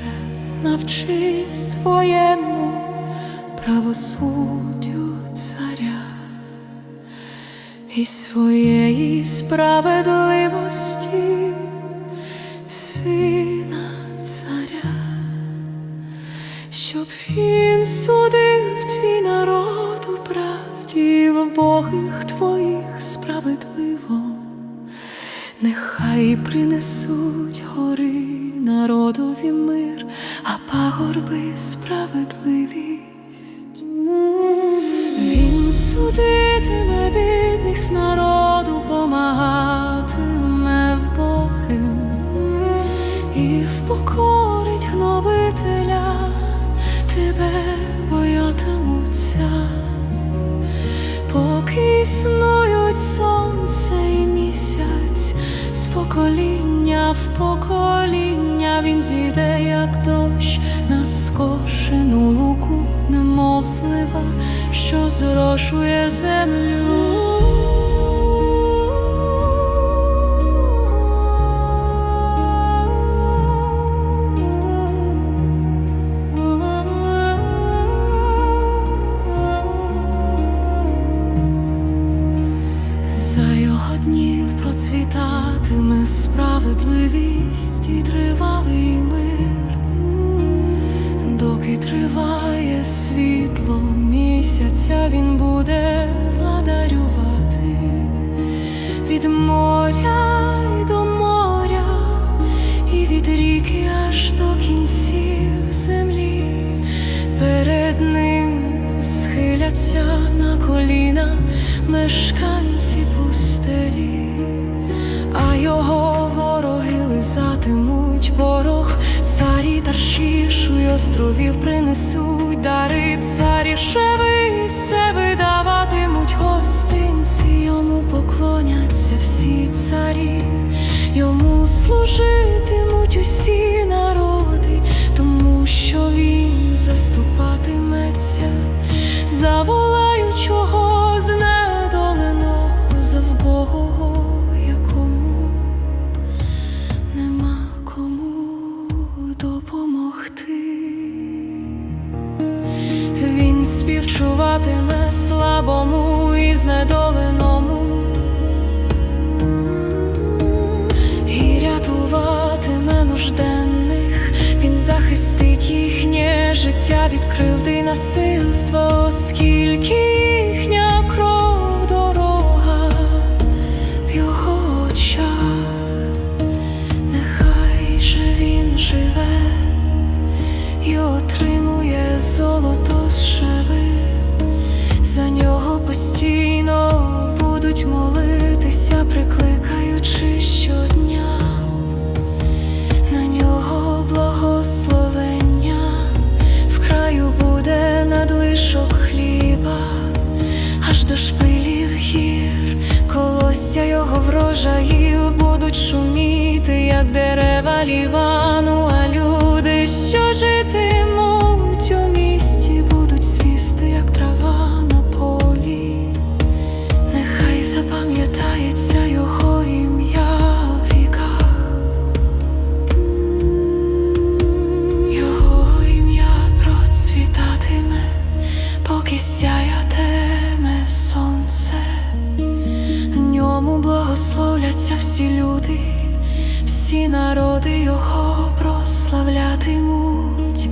Боже, навчи своєму правосуддю царя і своєї справедливості, сина царя, щоб він судив твій народ у правді в богих твоїх справедливо, нехай принесуть гори народові мир, а пагорби справедливість. Він судитиме бідних з в покоління він зійде, як дощ на скошену луку, немов злива, що зрошує землю. Схиляться на коліна мешканці пустелі, а його вороги лизатимуть порох, царі Таршішу й островів принесуть дари, царі шеви се видаватимуть гостинці, йому поклоняться всі царі, йому служитимуть усі народи, тому що він заступатиметься, заволаючого знедолено завбогого, якому нема кому допомогти. Він співчуватиме слабому і знедоленому. Життя від кривди й насильства, оскільки їхня кров дорога в його очах, нехай же він живе і отримує золото з шеви, за нього постійно будуть молитися, прикликаючи як дерева лівану, а люди, що житимуть у місті, будуть свісти, як трава на полі. Нехай запам'ятається його ім'я в віках. Його ім'я процвітатиме, поки сяятиме сонце. Ньому благословляться всі люди, всі народи його прославлятимуть.